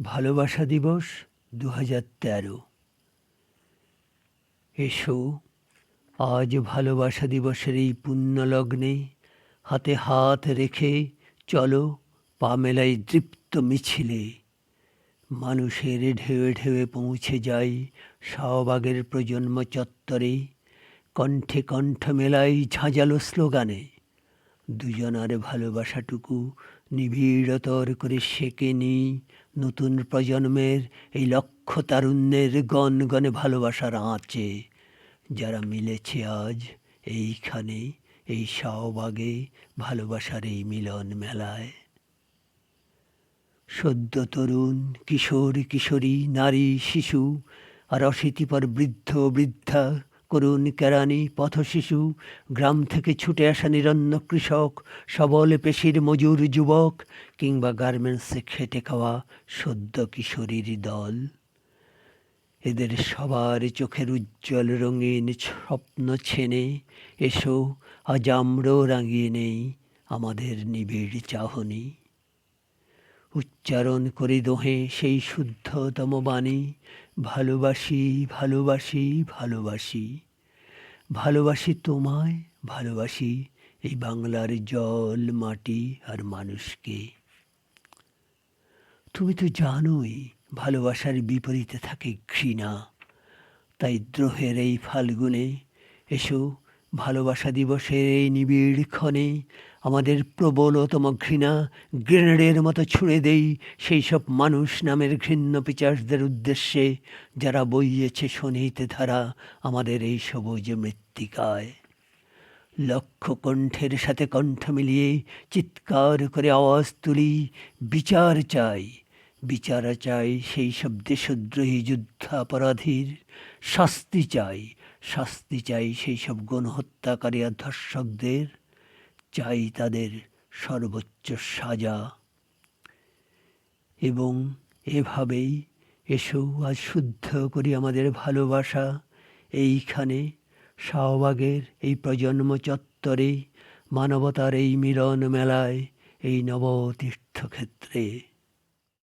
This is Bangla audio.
ভালোবাসা দিবস দু হাজার তেরো। এসো, আজ ভালোবাসা দিবসের এই পুণ্যলগ্নে হাতে হাত রেখে চলো পা মেলাই দৃপ্ত মিছিলে। মানুষের ঢেউয়ে ঢেউয়ে পৌঁছে যাই শাহবাগের প্রজন্ম চত্বরে, কণ্ঠে কণ্ঠ মেলাই ঝাঁঝালো স্লোগানে। দুজনার ভালোবাসাটুকু নিবিড়তর করে সেকে নিই নতুন প্রজন্মের এই লক্ষ্য তারুণ্যের গনগনে ভালোবাসার আঁচে। যারা মিলেছে আজ এইখানে, এই শাহবাগে ভালোবাসার এই মিলন মেলায়। সদ্য তরুণ, কিশোর, কিশোরী, নারী, শিশু আর অশীতিপর বৃদ্ধ, বৃদ্ধা করুণ কেরানি পথশিশু, গ্রাম থেকে ছুটে আসা নিরন্ন কৃষক, সবল পেশির মজুর যুবক, কিংবা গার্মেন্টসে খেটে খাওয়া সদ্য কিশোরীর দল। এদের সবার চোখের উজ্জ্বল রঙিন স্বপ্ন ছেনে, এসো, আজ আমরাও রাঙিয়ে নেই আমাদের নিবিড় চাহনি। উচ্চারণ করে দোহে সেই শুদ্ধতম বাণী। ভালোবাসি ভালোবাসি ভালোবাসি। ভালোবাসি তোমায়, ভালোবাসি এই বাংলার জল, মাটি আর মানুষকে। তুমি তো জানোই ভালোবাসার বিপরীতে থাকে ঘৃণা। তাই দ্রোহের এই ফাল্গুনে এসো, ভালোবাসা দিবসের এই নিবিড় ক্ষণে আমাদের প্রবলতম ঘৃণা গ্রেনেডের মতো ছুঁড়ে দেই সেই সব মানুষ নামের ঘৃণ্য পিচাসদের উদ্দেশ্যে, যারা বইয়েছে শোনিতে ধারা আমাদের এই সবুজ মৃত্তিকায়। লক্ষ কণ্ঠের সাথে কণ্ঠ মিলিয়ে চিৎকার করে আওয়াজ তুলি, বিচার চাই বিচার চাই সেই সব দেশদ্রোহী যুদ্ধাপরাধীর, শাস্তি চাই শাস্তি চাই সেই সব গণহত্যাকারী ধর্ষকদের। চাই তাদের সর্বোচ্চ সাজা। এবং এভাবেই এসো, আজ শুদ্ধ করি আমাদের ভালোবাসা। এইখানে শাহবাগের এই প্রজন্ম চত্বরে, মানবতার এই মিলন মেলায়, এই নব তীর্থক্ষেত্রে